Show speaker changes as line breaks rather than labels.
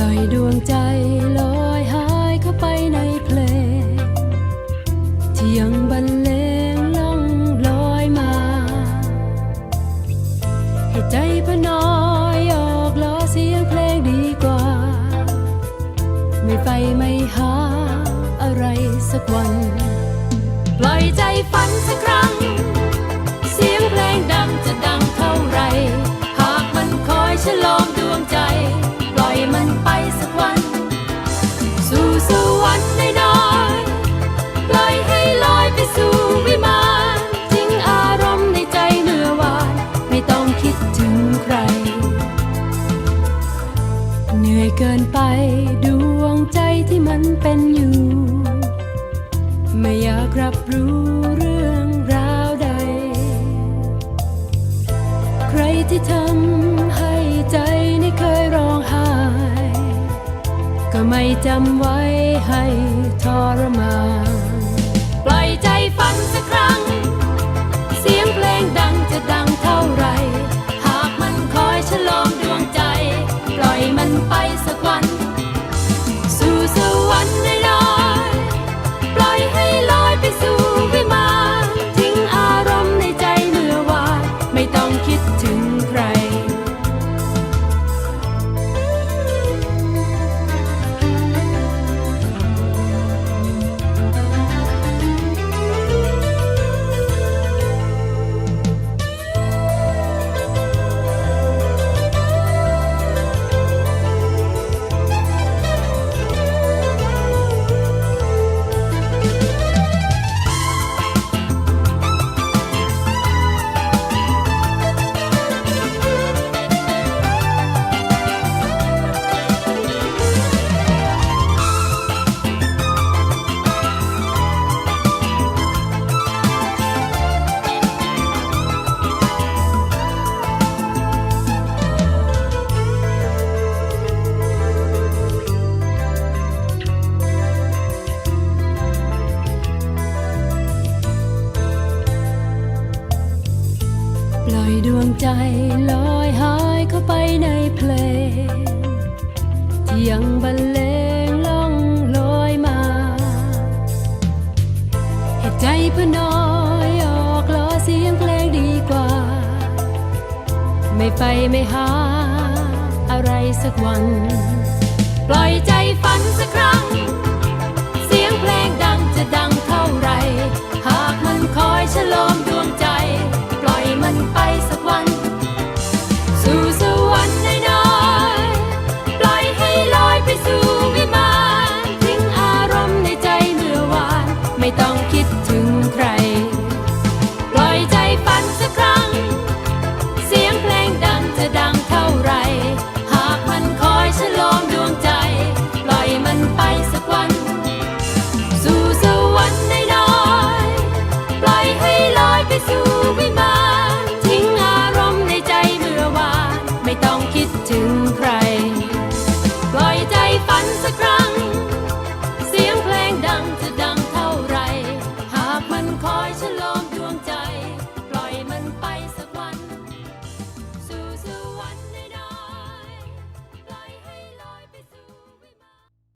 ล่อยดวงใจลอยหายเข้าไปในเพลงที่ยังบรรเลงล่องลอยมาให้ใจพนอยออกล้อเสียงเพลงดีกว่า ไม่ไปไม่หาอะไรสักวัน ปล่อยใจฝันสักครั้ง ที่ทำให้ใจนี่เคยร้องไห้ก็ไม่จำไว้ให้ทรมาน ปล่อยใจฝันสักครั้ง อยดวงใจลอยหายเข้าไปในเพลงที่ยังบรรเลงล่องลอยมาให้ใจพน้อยออกล้อเสียงเพลงดีกว่า ไม่ไปไม่หาอะไรสักวัน ปล่อยใจฝันสักครั้ง เสียงเพลงดังจะดังเท่าไร หากมันคอยฉลอง